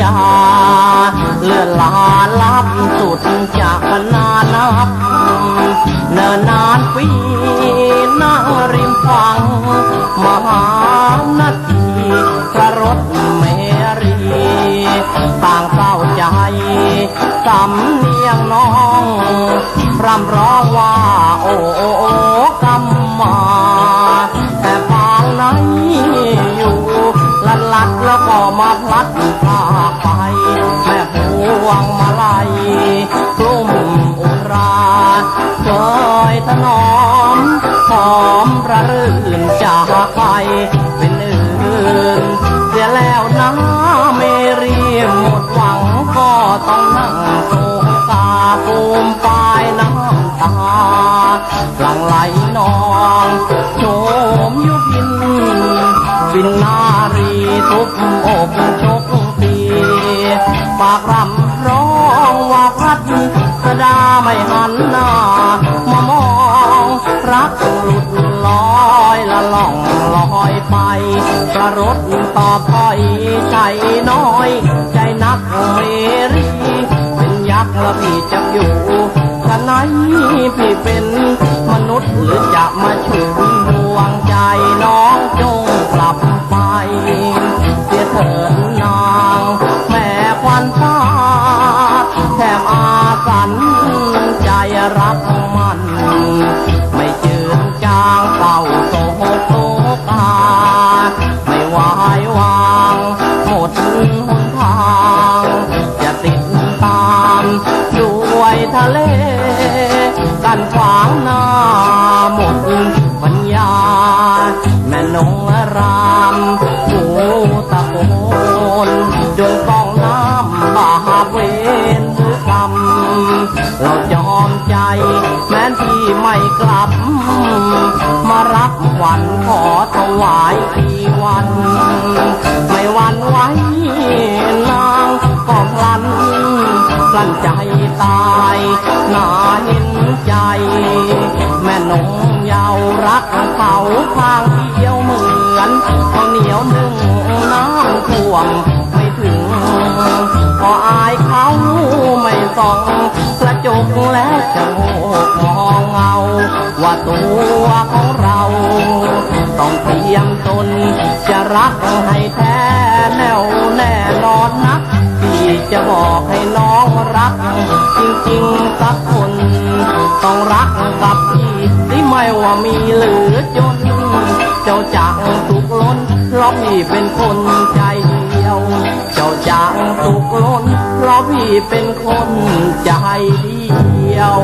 ยา เลื่อนลาลับสุดจากนานับเนินานปีนั่งริมฝั่งมหานาทีกระรถเมรี ต่างเศร้าใจสำเนียงน้อง รำร้องว่าโอ้ พาไปแม่พวงมาลัยกลุ่มอุราเคอยถนอมหอมระรื่นจากไปเป็นอื่นเสียแล้วนะไม่เรีหมดหวังก็ต้องนั่งโศกตาภูมปายน้ำตาหลังไหลนองโฉมยุบินบินนารีทุบอกชก ปากรำร้องว่าพัดสดาไม่หันหน้ามามองรักหลุดลอยละล่องลอยไปประรถต่อถอยใจน้อย ใจนักเมรี เป็นยักษ์ล้วพี่จะอยู่ขไหนพี่เป็นมนุษย์หรือจะมาฉุันขวางหน้าหมดปัญญา แม่นงรามหูตะโกนจงต้องน้ำบาเวรหรือกรรมเรายอมใจ แม้นที่ไม่กลับ มารับวันขอถวายทีวัน ไม่วันไหว้นางก็พลันกลั้นใจตายนาเห็น ใจ แม่นงเยาวรักเขาข้างเดียวเหมือนข้าวเหนียวนึ่งน้ำท่วมไม่ถึงพออายเขาไม่ส่องกระจกแล้วจะโงกมองเงาว่าตัวของเรา ต้องเตรียมตนจะรักให้แท้ จะบอกให้น้องรัก จริงๆสักคน ต้องรักกับพี่ที่ไม่ว่ามีหรือจน เจ้าจางสุกล้นเพราะพี่เป็นคนใจเดียว เจ้าจางสุกล้นเพราะพี่เป็นคนใจเดียว